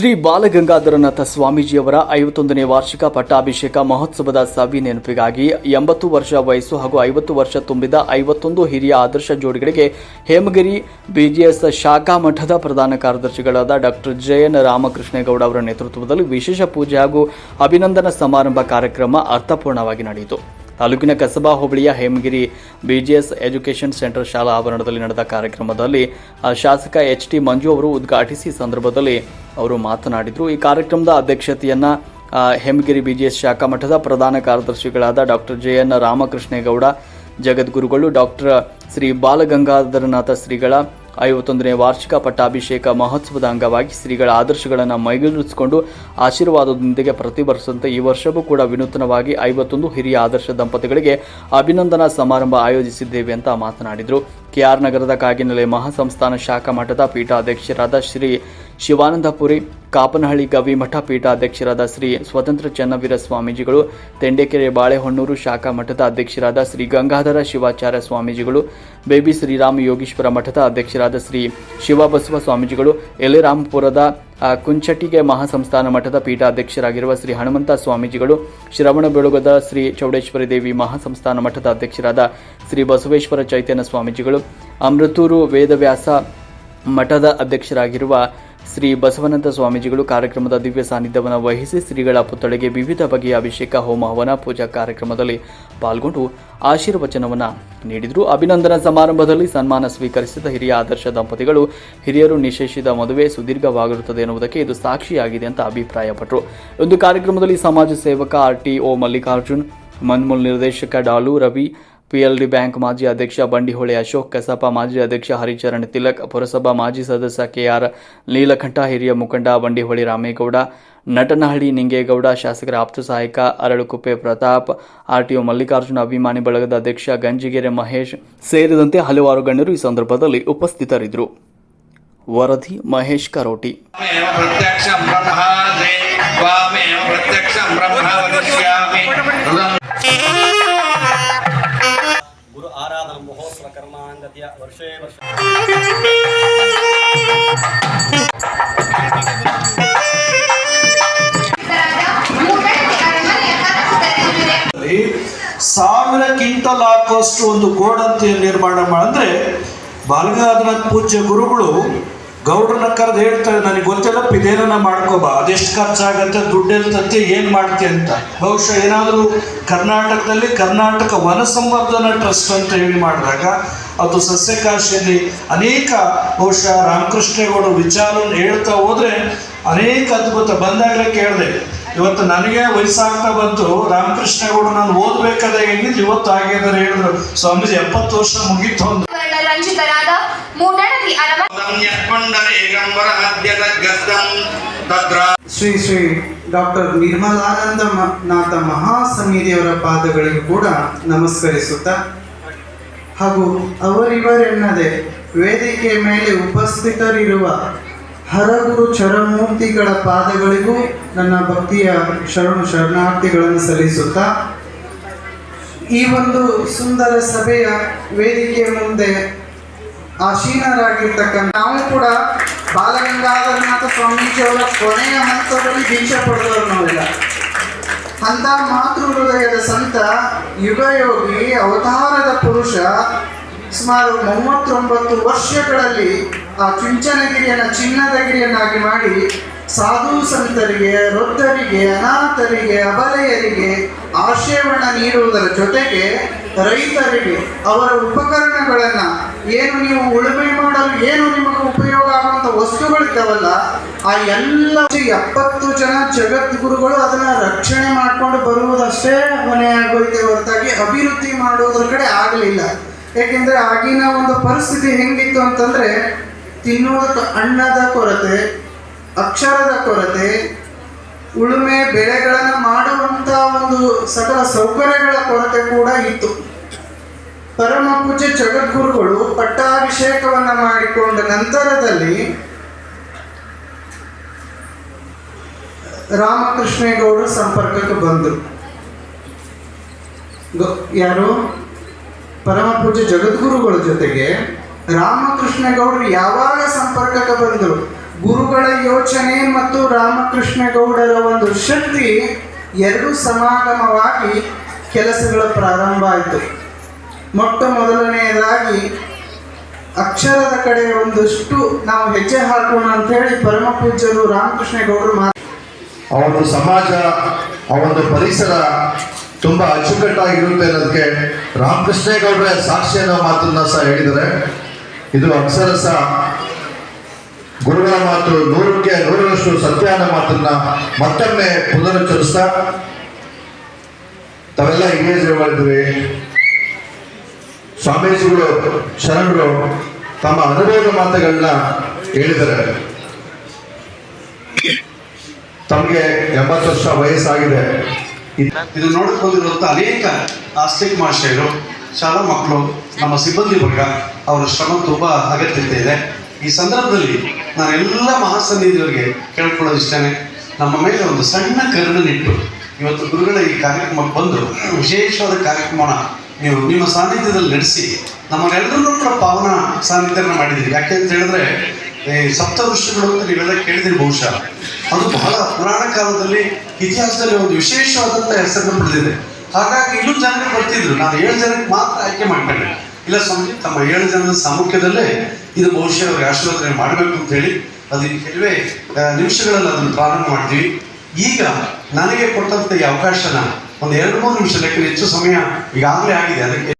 ಶ್ರೀ ಬಾಲಗಂಗಾಧರನಾಥ ಸ್ವಾಮೀಜಿಯವರ ಐವತ್ತೊಂದನೇ ವಾರ್ಷಿಕ ಪಟ್ಟಾಭಿಷೇಕ ಮಹೋತ್ಸವದ ಸವಿ ನೆನಪಿಗಾಗಿ ಎಂಬತ್ತು ವರ್ಷ ವಯಸ್ಸು ಹಾಗೂ ಐವತ್ತು ವರ್ಷ ತುಂಬಿದ ಐವತ್ತೊಂದು ಹಿರಿಯ ಆದರ್ಶ ಜೋಡಿಗಳಿಗೆ ಹೇಮಗಿರಿ ಬಿಜಿಎಸ್ ಶಾಖಾ ಮಠದ ಪ್ರಧಾನ ಕಾರ್ಯದರ್ಶಿಗಳಾದ ಡಾಕ್ಟರ್ ಜಯನ್ ರಾಮಕೃಷ್ಣೇಗೌಡ ಅವರ ನೇತೃತ್ವದಲ್ಲಿ ವಿಶೇಷ ಪೂಜೆ ಹಾಗೂ ಅಭಿನಂದನಾ ಸಮಾರಂಭ ಕಾರ್ಯಕ್ರಮ ಅರ್ಥಪೂರ್ಣವಾಗಿ ನಡೆಯಿತು. ತಾಲೂಕಿನ ಕಸಬಾ ಹೋಬಳಿಯ ಹೇಮಗಿರಿ ಬಿಜಿಎಸ್ ಎಜುಕೇಷನ್ ಸೆಂಟರ್ ಶಾಲಾ ಆವರಣದಲ್ಲಿ ನಡೆದ ಕಾರ್ಯಕ್ರಮದಲ್ಲಿ ಶಾಸಕ ಎಚ್ ಟಿ ಮಂಜು ಅವರು ಉದ್ಘಾಟಿಸಿ ಸಂದರ್ಭದಲ್ಲಿ ಅವರು ಮಾತನಾಡಿದರು. ಈ ಕಾರ್ಯಕ್ರಮದ ಅಧ್ಯಕ್ಷತೆಯನ್ನ ಹೇಮಗಿರಿ ಬಿಜಿಎಸ್ ಶಾಖಾ ಮಠದ ಪ್ರಧಾನ ಕಾರ್ಯದರ್ಶಿಗಳಾದ ಡಾಕ್ಟರ್ ಜೆ ಎನ್ ರಾಮಕೃಷ್ಣೇಗೌಡ, ಜಗದ್ಗುರುಗಳು ಡಾಕ್ಟರ್ ಶ್ರೀ ಬಾಲಗಂಗಾಧರನಾಥ ಶ್ರೀಗಳ ಐವತ್ತೊಂದನೇ ವಾರ್ಷಿಕ ಪಟ್ಟಾಭಿಷೇಕ ಮಹೋತ್ಸವದ ಅಂಗವಾಗಿ ಶ್ರೀಗಳ ಆದರ್ಶಗಳನ್ನು ಮೈಗೂಡಿಸಿಕೊಂಡು ಆಶೀರ್ವಾದದೊಂದಿಗೆ ಪ್ರತಿ ವರ್ಷದಂತೆ ಈ ವರ್ಷವೂ ಕೂಡ ವಿನೂತನವಾಗಿ ಐವತ್ತೊಂದು ಹಿರಿಯ ಆದರ್ಶ ದಂಪತಿಗಳಿಗೆ ಅಭಿನಂದನಾ ಸಮಾರಂಭ ಆಯೋಜಿಸಿದ್ದೇವೆ ಅಂತ ಮಾತನಾಡಿದರು. ಕೆಆರ್ ನಗರದ ಕಾಗಿನೆಲೆ ಮಹಾಸಂಸ್ಥಾನ ಶಾಖಾ ಮಠದ ಪೀಠಾಧ್ಯಕ್ಷರಾದ ಶ್ರೀ ಶಿವಾನಂದಪುರಿ, ಕಾಪನಹಳ್ಳಿ ಗವಿ ಮಠ ಪೀಠಾಧ್ಯಕ್ಷರಾದ ಶ್ರೀ ಸ್ವತಂತ್ರ ಚನ್ನವೀರ ಸ್ವಾಮೀಜಿಗಳು, ತೆಂಡೆಕೆರೆ ಬಾಳೆಹೊನ್ನೂರು ಶಾಖಾ ಮಠದ ಅಧ್ಯಕ್ಷರಾದ ಶ್ರೀ ಗಂಗಾಧರ ಶಿವಾಚಾರ್ಯ ಸ್ವಾಮೀಜಿಗಳು, ಬೇಬಿ ಶ್ರೀರಾಮ ಯೋಗೀಶ್ವರ ಮಠದ ಅಧ್ಯಕ್ಷರಾದ ಶ್ರೀ ಶಿವಬಸವ ಸ್ವಾಮೀಜಿಗಳು, ಎಲೆರಾಮಪುರದ ಕುಂಚಟಿಗೆ ಮಹಾಸಂಸ್ಥಾನ ಮಠದ ಪೀಠಾಧ್ಯಕ್ಷರಾಗಿರುವ ಶ್ರೀ ಹನುಮಂತ ಸ್ವಾಮೀಜಿಗಳು, ಶ್ರವಣ ಬೆಳಗದ ಶ್ರೀ ಚೌಡೇಶ್ವರಿ ದೇವಿ ಮಹಾಸಂಸ್ಥಾನ ಮಠದ ಅಧ್ಯಕ್ಷರಾದ ಶ್ರೀ ಬಸವೇಶ್ವರ ಚೈತನ್ಯ ಸ್ವಾಮೀಜಿಗಳು, ಅಮೃತೂರು ವೇದವ್ಯಾಸ ಮಠದ ಅಧ್ಯಕ್ಷರಾಗಿರುವ ಶ್ರೀ ಬಸವನಂದ ಸ್ವಾಮೀಜಿಗಳು ಕಾರ್ಯಕ್ರಮದ ದಿವ್ಯ ಸಾನ್ನಿಧ್ಯವನ್ನು ವಹಿಸಿ ಶ್ರೀಗಳ ಪುತ್ಥಳಿಗೆ ವಿವಿಧ ಬಗೆಯ ಅಭಿಷೇಕ, ಹೋಮ ಹವನ, ಪೂಜಾ ಕಾರ್ಯಕ್ರಮದಲ್ಲಿ ಪಾಲ್ಗೊಂಡು ಆಶೀರ್ವಚನವನ್ನು ನೀಡಿದರು. ಅಭಿನಂದನಾ ಸಮಾರಂಭದಲ್ಲಿ ಸನ್ಮಾನ ಸ್ವೀಕರಿಸಿದ ಹಿರಿಯ ಆದರ್ಶ ದಂಪತಿಗಳು, ಹಿರಿಯರು ನಿಶ್ಚಯಿಸಿದ ಮದುವೆ ಸುದೀರ್ಘವಾಗಿರುತ್ತದೆ ಎನ್ನುವುದಕ್ಕೆ ಇದು ಸಾಕ್ಷಿಯಾಗಿದೆ ಅಂತ ಅಭಿಪ್ರಾಯಪಟ್ಟರು. ಒಂದು ಕಾರ್ಯಕ್ರಮದಲ್ಲಿ ಸಮಾಜ ಸೇವಕ ಆರ್ ಟಿ ಮಲ್ಲಿಕಾರ್ಜುನ್, ಮನ್ಮೂಲ್ ನಿರ್ದೇಶಕ ಡಾಲು ರವಿ ಪಿಎಲ್ಡಿ ಬ್ಯಾಂಕ್ ಮಾಜಿ ಅಧ್ಯಕ್ಷ ಬಂಡಿಹೊಳೆ ಅಶೋಕ್, ಕಸಾಪ ಮಾಜಿ ಅಧ್ಯಕ್ಷ ಹರಿಚರಣ್ ತಿಲಕ್, ಪುರಸಭಾ ಮಾಜಿ ಸದಸ್ಯ ಕೆಆರ್ ನೀಲಕಂಠ, ಹಿರಿಯ ಮುಖಂಡ ಬಂಡಿಹೊಳಿ ರಾಮೇಗೌಡ, ನಟನಹಳ್ಳಿ ನಿಂಗೇಗೌಡ, ಶಾಸಕರ ಆಪ್ತ ಸಹಾಯಕ ಅರಳುಕುಪ್ಪೆ ಪ್ರತಾಪ್, ಆರ್ಟಿಒ ಮಲ್ಲಿಕಾರ್ಜುನ ಅಭಿಮಾನಿ ಬಳಗದ ಅಧ್ಯಕ್ಷ ಗಂಜಿಗೆರೆ ಮಹೇಶ್ ಸೇರಿದಂತೆ ಹಲವಾರು ಗಣ್ಯರು ಈ ಸಂದರ್ಭದಲ್ಲಿ ಉಪಸ್ಥಿತರಿದ್ದರು. ವರದಿ ಮಹೇಶ್ ಕರೋಟಿ. ವರ್ಷೇ ವರ್ಷ ಒಂದು ಗೋಡಂತಿಯ ನಿರ್ಮಾಣ ಮಾಡಿದ್ರೆ ಬಾಲಗಂಗಾಧರ ಪೂಜ್ಯ ಗುರುಗಳು ಗೌಡ್ರನ್ನ ಕರೆದು ಹೇಳ್ತಾರೆ ನನಗೆ ಗೊತ್ತಿಲ್ಲಪ್ಪ ಇದೇನ ಮಾಡ್ಕೋಬಾ ಅದೆಷ್ಟು ಖರ್ಚಾಗತ್ತೆ ದುಡ್ಡು ಇರ್ತತ್ತೆ ಏನು ಮಾಡ್ತಿ ಅಂತ. ಬಹುಶಃ ಏನಾದರೂ ಕರ್ನಾಟಕದಲ್ಲಿ ಕರ್ನಾಟಕ ವನ ಸಂವರ್ಧನಾ ಟ್ರಸ್ಟ್ ಅಂತ ಹೇಳಿ ಮಾಡಿದಾಗ, ಅದು ಸಸ್ಯಕಾಶಿಯಲ್ಲಿ ಅನೇಕ ಬಹುಶಃ ರಾಮಕೃಷ್ಣೇಗೌಡ ವಿಚಾರವನ್ನು ಹೇಳ್ತಾ ಹೋದ್ರೆ ಅನೇಕ ಅದ್ಭುತ ಬಂದಾಗಲೇ ಕೇಳಿದೆ. ಇವತ್ತು ನನಗೆ ವಯಸ್ಸಾಗ್ತಾ ಬಂತು, ರಾಮಕೃಷ್ಣೇಗೌಡ ನಾನು ಓದ್ಬೇಕಾದ ಏನಿದ್ದು ಇವತ್ತು ಆಗಿದ್ದಾರೆ ಹೇಳಿದ್ರು. ಸ್ವಾಮೀಜಿ, ಎಪ್ಪತ್ತು ವರ್ಷ ಮುಗೀತು ಅಂತ ಶ್ರೀ ಶ್ರೀ ಡಾಕ್ಟರ್ ನಿರ್ಮಲಾನಂದ ನಾಥ ಮಹಾಸಮಿತಿಯವರ ಪಾದಗಳಿಗೂ ಕೂಡ ನಮಸ್ಕರಿಸುತ್ತಾ, ಹಾಗೂ ಅವರಿವರೆನ್ನದೆ ವೇದಿಕೆ ಮೇಲೆ ಉಪಸ್ಥಿತರಿರುವ ಹರಗುರು ಚರಮೂರ್ತಿಗಳ ಪಾದಗಳಿಗೂ ನನ್ನ ಭಕ್ತಿಯ ಶರಣು ಶರಣಾರ್ಥಿಗಳನ್ನು ಸಲ್ಲಿಸುತ್ತಾ, ಈ ಒಂದು ಸುಂದರ ಸಭೆಯ ವೇದಿಕೆಯ ಮುಂದೆ ಆಸೀನರಾಗಿರ್ತಕ್ಕಂಥ ನಾವು ಕೂಡ ಬಾಲಗಂಗಾಧರನಾಥ ಸ್ವಾಮೀಜಿಯವರ ಕೊನೆಯ ಹಂತದಲ್ಲಿ ದೀಕ್ಷೆ ಪಡೆದವರು ನಾವೆಲ್ಲ ಅಂತ ಮಾತೃ ಹೃದಯದ ಸಂತ ಯುಗಯೋಗಿ, ಅವತಾರದ ಪುರುಷ, ಸುಮಾರು ಮೂವತ್ತೊಂಬತ್ತು ವರ್ಷಗಳಲ್ಲಿ ಆ ಚುಂಚನಗಿರಿಯನ್ನು ಚಿನ್ನದ ಗಿರಿಯನ್ನಾಗಿ ಮಾಡಿ ಸಾಧು ಸಂತರಿಗೆ, ವೃದ್ಧರಿಗೆ, ಅನಾಥರಿಗೆ, ಅಬಲೆಯರಿಗೆ ಆಶಯವನ್ನು ನೀಡುವುದರ ಜೊತೆಗೆ ರೈತರಿಗೆ ಅವರ ಉಪಕರಣಗಳನ್ನು ಏನು ನೀವು ಉಳುಮೆ ಮಾಡಲು ಏನು ನಿಮಗೆ ಉಪಯೋಗ ಆಗುವಂಥ ವಸ್ತುಗಳಿದ್ದಾವಲ್ಲ ಆ ಎಲ್ಲ ಎಪ್ಪತ್ತು ಜನ ಜಗದ್ಗುರುಗಳು ಅದನ್ನ ರಕ್ಷಣೆ ಮಾಡ್ಕೊಂಡು ಬರುವುದಷ್ಟೇ ಹೊಣೆಯಾಗೋಯ್ತೆ ಹೊರತಾಗಿ ಅಭಿವೃದ್ಧಿ ಮಾಡುವುದರ ಕಡೆ ಆಗಲಿಲ್ಲ. ಏಕೆಂದರೆ ಆಗಿನ ಒಂದು ಪರಿಸ್ಥಿತಿ ಹೆಂಗಿತ್ತು ಅಂತಂದ್ರೆ, ತಿನ್ನುವುದಕ್ಕೆ ಅನ್ನದ ಕೊರತೆ, ಅಕ್ಷರದ ಕೊರತೆ, ಉಳುಮೆ ಬೆಳೆಗಳನ್ನು ಮಾಡುವಂತ ಒಂದು ಸಕಲ ಸೌಕರ್ಯಗಳ ಕೊರತೆ ಕೂಡ ಇತ್ತು. ಪರಮ ಪೂಜೆ ಜಗದ್ಗುರುಗಳು ಪಟ್ಟಾಭಿಷೇಕವನ್ನ ಮಾಡಿಕೊಂಡ ನಂತರದಲ್ಲಿ ರಾಮಕೃಷ್ಣೇಗೌಡರು ಸಂಪರ್ಕಕ್ಕೆ ಬಂದರು. ಯಾರು? ಪರಮ ಪೂಜೆ ಜಗದ್ಗುರುಗಳ ಜೊತೆಗೆ ರಾಮಕೃಷ್ಣೇಗೌಡರು ಯಾವಾಗ ಸಂಪರ್ಕಕ್ಕೆ ಬಂದರು? ಗುರುಗಳ ಯೋಚನೆ ಮತ್ತು ರಾಮಕೃಷ್ಣ ಗೌಡರ ಒಂದು ಶಕ್ತಿ ಎರಡು ಸಮಾಗಮವಾಗಿ ಕೆಲಸಗಳು ಪ್ರಾರಂಭ ಆಯಿತು. ಮೊಟ್ಟ ಮೊದಲನೆಯದಾಗಿ ಅಕ್ಷರದ ಕಡೆ ಒಂದಷ್ಟು ನಾವು ಹೆಜ್ಜೆ ಹಾಕೋಣ ಅಂತ ಹೇಳಿ ಪರಮ ಪೂಜ್ಯರು ರಾಮಕೃಷ್ಣ ಗೌಡರು ಮಾತು ಆ ಸಮಾಜ, ಆ ಒಂದು ಪರಿಸರ ತುಂಬಾ ಅಚ್ಚುಕಟ್ಟಾಗಿರುತ್ತೆ ಅನ್ನೋದಕ್ಕೆ ರಾಮಕೃಷ್ಣೇಗೌಡರ ಸಾಕ್ಷಿಯನ್ನ ಮಾತನ್ನ ಸಹ ಹೇಳಿದರೆ ಇದು ಅಕ್ಷರಸ ಗುರುಗಳ ಮಾತು ನೂರಕ್ಕೆ ನೂರರಷ್ಟು ಸತ್ಯ ಅನ್ನೋ ಮಾತನ್ನ ಮತ್ತೊಮ್ಮೆ ಪುನರುಚ್ಚರಿಸ್ತಾ, ತಾವೆಲ್ಲ ಇಂಗ್ಲೇಜ್ ಮಾಡಿದ್ರಿ ಸ್ವಾಮೀಜಿಗಳು, ಶರಣರು ತಮ್ಮ ಅನುಭವದ ಮಾತುಗಳನ್ನ ಹೇಳಿದ್ದಾರೆ. ತಮಗೆ ಎಂಬತ್ತು ವರ್ಷ ವಯಸ್ಸಾಗಿದೆ. ಇದು ನೋಡಕ್ ಬಂದಿರುವಂತ ಅನೇಕ ಆಸ್ತಿಕ್ ಮಹಾಶಯರು ಶಾಲಾ ಮಕ್ಕಳು, ನಮ್ಮ ಸಿಬ್ಬಂದಿ ವರ್ಗ, ಅವರ ಶ್ರಮ ತುಂಬಾ ಅಗತ್ಯತೆ ಇದೆ. ಈ ಸಂದರ್ಭದಲ್ಲಿ ನಾನು ಎಲ್ಲ ಮಹಾಸನ್ನಿಧಿಯವರಿಗೆ ಕೇಳ್ಕೊಳ್ಳೋದು ಇಷ್ಟನೇ. ನಮ್ಮ ಮೇಲೆ ಒಂದು ಸಣ್ಣ ಕರುಣನಿಟ್ಟು ಇವತ್ತು ಗುರುಗಳ ಈ ಕಾರ್ಯಕ್ರಮಕ್ಕೆ ಬಂದು ವಿಶೇಷವಾದ ಕಾರ್ಯಕ್ರಮನ ನೀವು ನಿಮ್ಮ ಸಾನ್ನಿಧ್ಯದಲ್ಲಿ ನಡೆಸಿ ನಮ್ಮನ್ನೆಲ್ಲರೂ ಕೂಡ ಪಾವನ ಸಾನ್ನಿಧ್ಯನ ಮಾಡಿದ್ದೀರಿ. ಯಾಕೆ ಅಂತ ಹೇಳಿದ್ರೆ, ಈ ಸಪ್ತ ಅಂತ ನೀವೆಲ್ಲ ಕೇಳಿದಿರಿ ಬಹುಶಃ. ಅದು ಬಹಳ ಪುರಾಣ ಕಾಲದಲ್ಲಿ ಇತಿಹಾಸದಲ್ಲಿ ಒಂದು ವಿಶೇಷವಾದಂಥ ಹೆಸರನ್ನು ಪಡೆದಿದೆ. ಹಾಗಾಗಿ ಇನ್ನೂ ಜನರು ಬರ್ತಿದ್ರು. ನಾನು ಏಳು ಜನಕ್ಕೆ ಮಾತ್ರ ಆಯ್ಕೆ ಮಾಡ್ಕೊಂಡೆ. ಇಲ್ಲ ಸ್ವಾಮಿ ತಮ್ಮ ಏಳು ಜನರ ಸಾಮುಖ್ಯದಲ್ಲೇ ಇದು ಬಹುಶಃ ಅವ್ರಿಗೆ ಆಶೀರ್ವಾದನೆ ಮಾಡಬೇಕು ಅಂತ ಹೇಳಿ ಅದಕ್ಕೆ ಕೆಲವೇ ನಿಮಿಷಗಳಲ್ಲಿ ಅದನ್ನು ಪ್ರಾರಂಭ ಮಾಡ್ತೀವಿ. ಈಗ ನನಗೆ ಕೊಟ್ಟಂತ ಈ ಅವಕಾಶನ ಒಂದು ಎರಡು ಮೂರು ನಿಮಿಷ ಲೆಕ್ಕ ಹೆಚ್ಚು ಸಮಯ ಈಗಾಗಲೇ ಆಗಿದೆ. ಅದಕ್ಕೆ